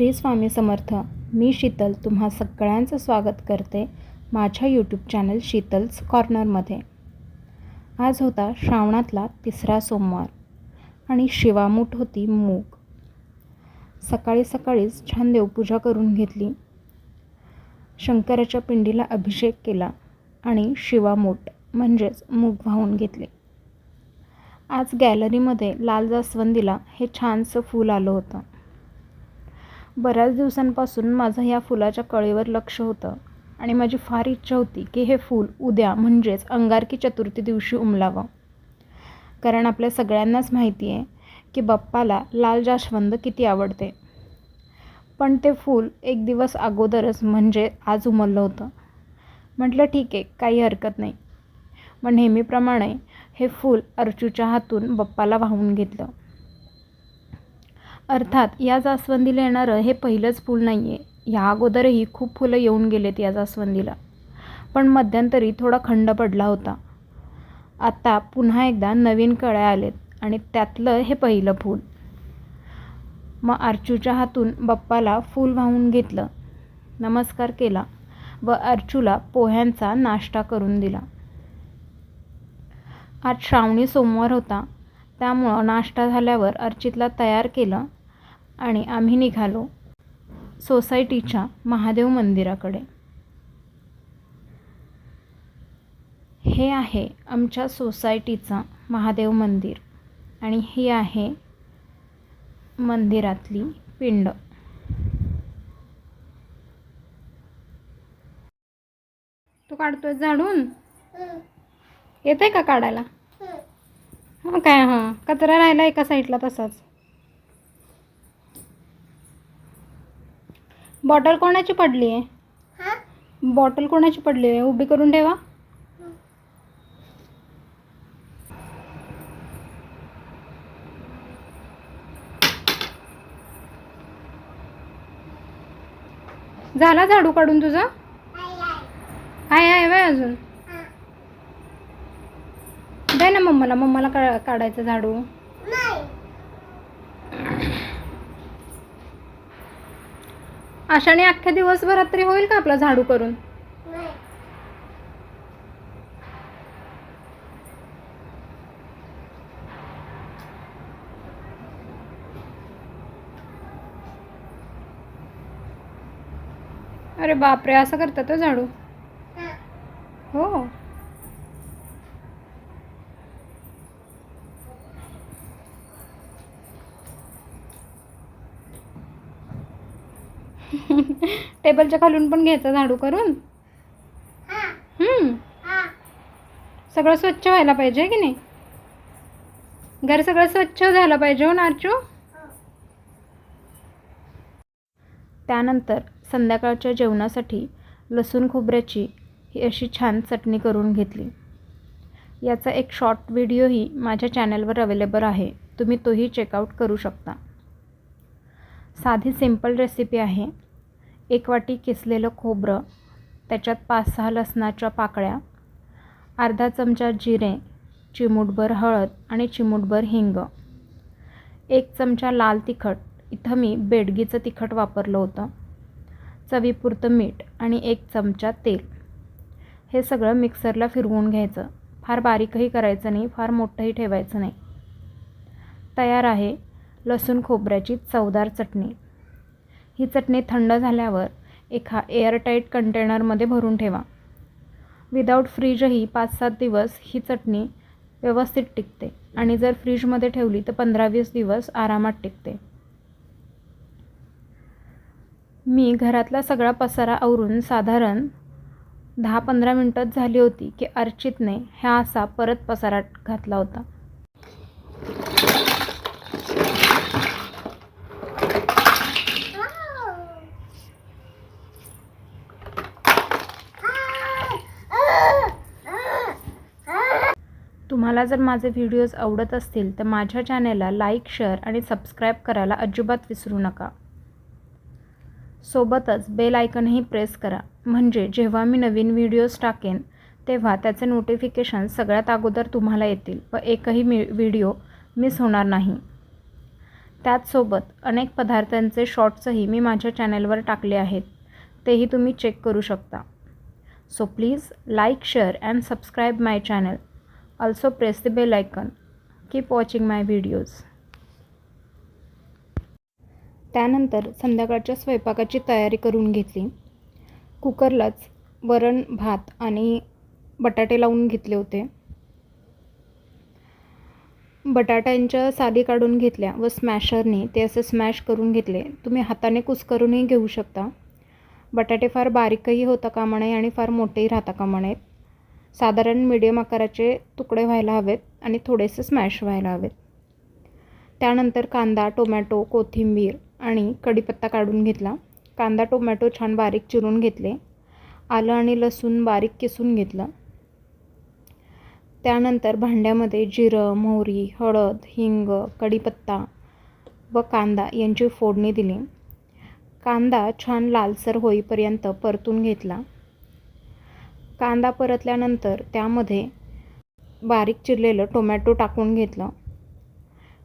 श्री स्वामी समर्थ. मी शीतल तुम्हा सगळ्यांचं स्वागत करते माझ्या यूट्यूब चॅनल शीतल्स कॉर्नरमध्ये आज होता श्रावणातला तिसरा सोमवार आणि शिवामूठ होती मूग. सकाळी सकाळीच छान देवपूजा करून घेतली. शंकराच्या पिंडीला अभिषेक केला आणि शिवामूठ म्हणजेच मूग वाहून घेतले. आज गॅलरीमध्ये लाल जास्वंदीला हे छानसं फूल आलं होतं. बऱ्याच दिवसांपासून माझं ह्या फुलाच्या कळीवर लक्ष होतं आणि माझी फार इच्छा होती की हे फूल उद्या म्हणजेच अंगारकी चतुर्थी दिवशी उमलावं. कारण आपल्या सगळ्यांनाच माहिती आहे की बाप्पाला लाल जास्वंद किती आवडते. पण ते फूल एक दिवस अगोदरच म्हणजे आज उमललं होतं. म्हटलं ठीक आहे काही हरकत नाही. मग नेहमीप्रमाणे हे फूल अर्चूच्या हातून बाप्पाला वाहून घेतलं. अर्थात या जास्वंदीला येणारं हे पहिलंच फूल नाही आहे ह्या अगोदरही खूप फुलं येऊन गेलेत या जास्वंदीला. पण मध्यंतरी थोडा खंड पडला होता. आता पुन्हा एकदा नवीन कळ्या आलेत आणि त्यातलं हे पहिलं फूल. मग अर्चूच्या हातून बाप्पाला फूल वाहून घेतलं. नमस्कार केला व अर्चूला पोह्यांचा नाश्ता करून दिला. आज श्रावणी सोमवार होता. त्यामुळं नाश्ता झाल्यावर अर्चितला तयार केलं आणि आम्ही निघालो सोसायटीच्या महादेव मंदिराकडे. हे आहे आमच्या सोसायटीचं महादेव मंदिर आणि ही आहे मंदिरातली पिंड. तू काढतोय झाडून? येत का काढायला? हां. काय? हां. कचरा राहिला एका साईडला तसाच? बॉटल कोणाची पडली आहे? बॉटल कोणाची पडली आहे? उभी करून ठेवा. झाला झाडू काढून तुझा? आहे आहे बाय अजून? दे ना मम्माला. मम्माला काढायचं झाडू. अशाने अख्ख्या दिवसभरात तरी होईल का आपला झाडू करून? अरे बापरे असं करतात हो झाडू? हो. टेबलच्या खालून पण घ्यायचं झाडू करून. हम्म. सगळं स्वच्छ व्हायला पाहिजे की नाही? घर सगळं स्वच्छ झालं पाहिजे हो नारचू? त्यानंतर संध्याकाळच्या जेवणासाठी लसूण खोबऱ्याची ही अशी छान चटणी करून घेतली. याचा एक शॉर्ट व्हिडिओही माझ्या चॅनलवर अवेलेबल आहे. तुम्ही तोही चेकआउट करू शकता. साधी सिंपल रेसिपी आहे. एक वाटी किसलेलं खोबरं त्याच्यात पाच सहा लसणाच्या पाकळ्या अर्धा चमचा जिरे चिमूटभर हळद आणि चिमूटभर हिंग एक चमचा लाल तिखट. इथं मी बेडगीचं तिखट वापरलं होतं. चवीपुरतं मीठ आणि एक चमचा तेल. हे सगळं मिक्सरला फिरवून घ्यायचं. फार बारीकही करायचं नाही फार मोठंही ठेवायचं नाही. तयार आहे लसूण खोबऱ्याची चवदार चटणी. ही चटणी थंड झाल्यावर एका एअरटाईट कंटेनरमध्ये भरून ठेवा. विदाऊट फ्रीजही पाच सात दिवस ही चटणी व्यवस्थित टिकते आणि जर फ्रीजमध्ये ठेवली तर पंधरा वीस दिवस आरामात टिकते. मी घरातला सगळा पसारा आवरून साधारण दहा पंधरा मिनटंच झाली होती की अर्चितने ह्या असा परत पसारा घातला होता. तुम्हाला जर माझे व्हिडिओज आवडत असतील तर माझ्या चॅनेलला लाईक शेअर आणि सबस्क्राईब करायला अजिबात विसरू नका. सोबतच बेल आयकनही प्रेस करा. म्हणजे जेव्हा मी नवीन व्हिडिओज टाकेन तेव्हा त्याचे नोटिफिकेशन सगळ्यात अगोदर तुम्हाला येतील व एकही मी व्हिडिओ मिस होणार नाही. त्याचसोबत अनेक पदार्थांचे शॉर्ट्सही मी माझ्या चॅनलवर टाकले आहेत. तेही तुम्ही चेक करू शकता. So please like share and subscribe my channel Also press the bell icon Keep watching my videos त्यानंतर संध्याकाळच्या स्वयंपाकाची तयारी करून घेतली. कुकरलाच वरण भात आणि बटाटे लावून घेतले होते. बटाट्यांच्या साली काढून घेतल्या व स्मॅशरने ते असे स्मॅश करून घेतले. तुम्ही हाताने कुस्करूनही घेऊ शकता. बटाटे फार बारीकही होता कामा नये आणि फार मोठेही राहता कामा नयेत. साधारण मिडियम आकाराचे तुकडे व्हायला हवेत आणि थोडेसे स्मॅश व्हायला हवेत. त्यानंतर कांदा टोमॅटो कोथिंबीर आणि कढीपत्ता काढून घेतला. कांदा टोमॅटो छान बारीक चिरून घेतले. आलं आणि लसूण बारीक किसून घेतलं. त्यानंतर भांड्यामध्ये जिरं मोहरी हळद हिंग कढीपत्ता व कांदा यांची फोडणी दिली. कांदा छान लालसर होईपर्यंत परतून घेतला. कांदा परतल्यानंतर त्यामध्ये बारीक चिरलेलं टोमॅटो टाकून घेतलं.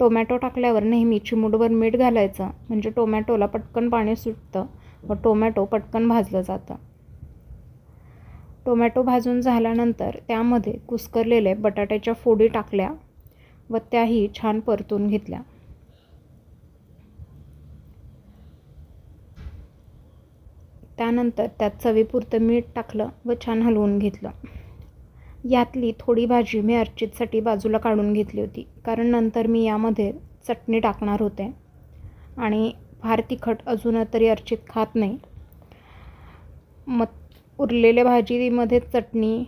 टोमॅटो टाकल्यावर नेहमी चिमूटभर मीठ घालायचं. म्हणजे टोमॅटोला पटकन पाणी सुटतं. व टोमॅटो पटकन भाजलं जातं. टोमॅटो भाजून झाल्यानंतर त्यामध्ये कुस्करलेले बटाट्याच्या फोडी टाकल्या व त्याही छान परतून घेतल्या. त्यानंतर त्यात चवीपुरतं मीठ टाकलं व छान हलवून घेतलं. यातली थोडी भाजी मी अर्चितसाठी बाजूला काढून घेतली होती कारण नंतर मी यामध्ये चटणी टाकणार होते. आणि फार तिखट अजून तरी अर्चित खात नाही. मग उरलेल्या भाजीमध्ये चटणी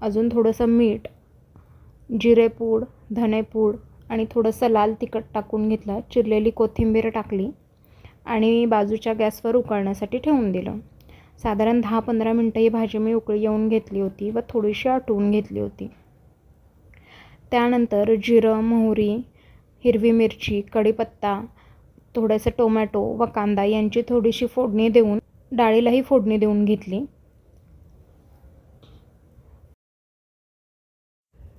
अजून थोडंसं मीठ जिरेपूड धनेपूड आणि थोडंसं लाल तिखट टाकून घेतलं. चिरलेली कोथिंबीर टाकली. आणि बाजूच्या गॅसवर उकळण्यासाठी ठेवून दिलं. साधारण दहा पंधरा मिनटं ही भाजी मी उकळी येऊन घेतली होती व थोडीशी आटवून घेतली होती. त्यानंतर जिरं मोहरी हिरवी मिरची कढीपत्ता थोडंसं टोमॅटो व कांदा यांची थोडीशी फोडणी देऊन डाळीलाही फोडणी देऊन घेतली.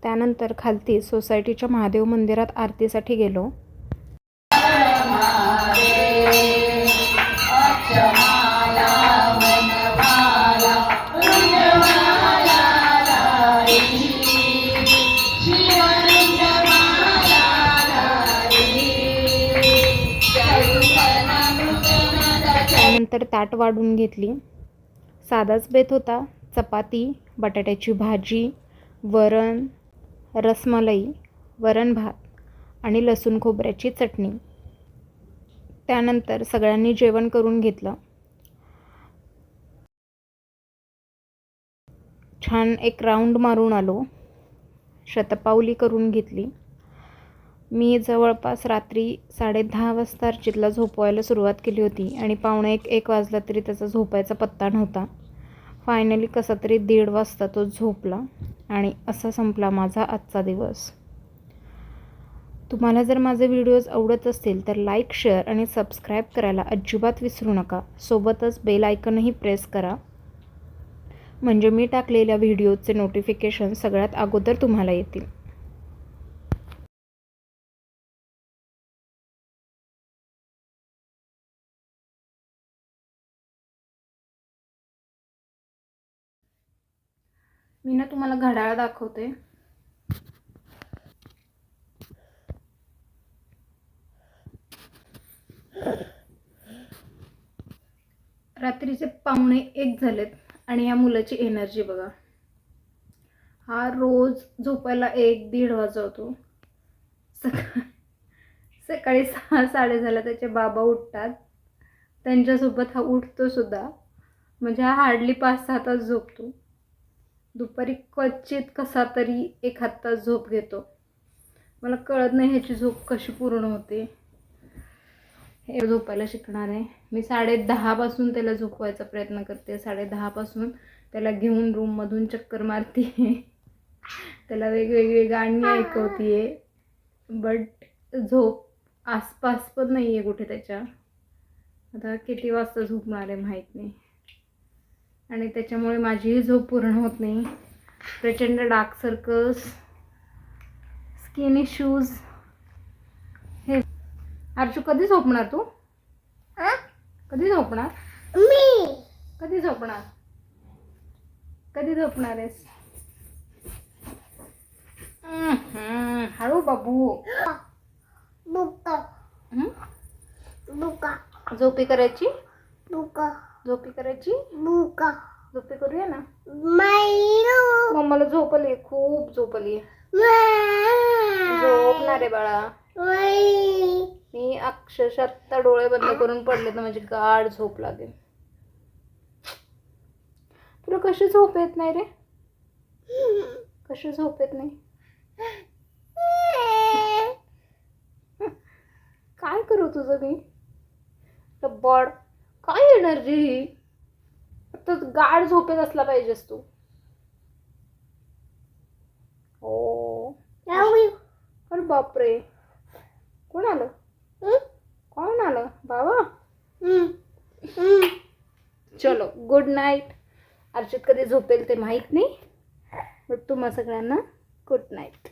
त्यानंतर खालती सोसायटीच्या महादेव मंदिरात आरतीसाठी गेलो. नंतर ताट वाढून घेतली. साधाच बेत होता. चपाती बटाट्याची भाजी वरण रसमलाई वरण भात आणि लसूण खोबऱ्याची चटणी. त्यानंतर सगळ्यांनी जेवण करून घेतलं. छान एक राऊंड मारून आलो. शतपावली करून घेतली. मी जवळपास रात्री साडेदहा वाजता अर्चितला झोपवायला सुरुवात केली होती आणि पावणे एक एक वाजला तरी त्याचा झोपायचा पत्ता नव्हता. फायनली कसा तरी दीड वाजता तो झोपला आणि असा संपला माझा आजचा दिवस. तुम्हाला जर माझे व्हिडिओज आवडत असतील तर लाईक शेअर आणि सबस्क्राईब करायला अजिबात विसरू नका. सोबतच बेल आयकनही प्रेस करा. म्हणजे मी टाकलेल्या व्हिडिओचे नोटिफिकेशन सगळ्यात अगोदर तुम्हाला येतील. मी ना तुम्हाला घड्याळ दाखवते. रात्रीचे पाहुणे एक झालेत आणि या मुलाची एनर्जी बघा. हा रोज झोपायला एक दीड वाजवतो सकाळी सकाळी सहा साडे झाला त्याचे बाबा उठतात. त्यांच्यासोबत हा उठतो सुद्धा. म्हणजे हा हार्डली पाच सहा तास झोपतो. दुपारी क्वचित कसा तरी एक हात तास झोप घेतो. मला कळत नाही ह्याची झोप कशी पूर्ण होते. हे झोपायला शिकणार आहे. मी साडे दहापासून त्याला झोपवायचा प्रयत्न करते. साडे दहापासून त्याला घेऊन रूममधून चक्कर मारते. त्याला वेगवेगळी गाणी ऐकवते बट झोप आसपास पण नाही आहे कुठे त्याच्या. आता किती वाजता झोपणार आहे माहीत नाही. आणि त्याच्यामुळे माझीही झोप पूर्ण होत नाही. प्रचंड डार्क सर्कल्स स्किन इश्यूज हे. हर्षू कधी झोपणार तू? कधी झोपणार? मी. कधी झोपणार? कधी झोपणार आहेस? हळू बाबू? बुका. झोपी करायची? बुका. झोपी करायची? बुका झोपी करूया ना? मैलो मम्माला झोपली खूप झोपली झोपणार आहे बाळा. मी अक्षरशः आत्ता डोळे बंद करून पडले तर माझी गाढ झोप लागेल. तुला कशी झोप येत नाही रे? कशी झोप येत नाही? काय करू तुझं मी? बॉड काय एनर्जी ही आता गाढ झोपेत असला पाहिजेस तू. हो अरे बापरे. कोण आलं? कोण आलं? बाबा चलो गुड नाईट अर्चित कधी झोपेल ते माहीत नाही बट तुम्हा सगळ्यांना गुड नाईट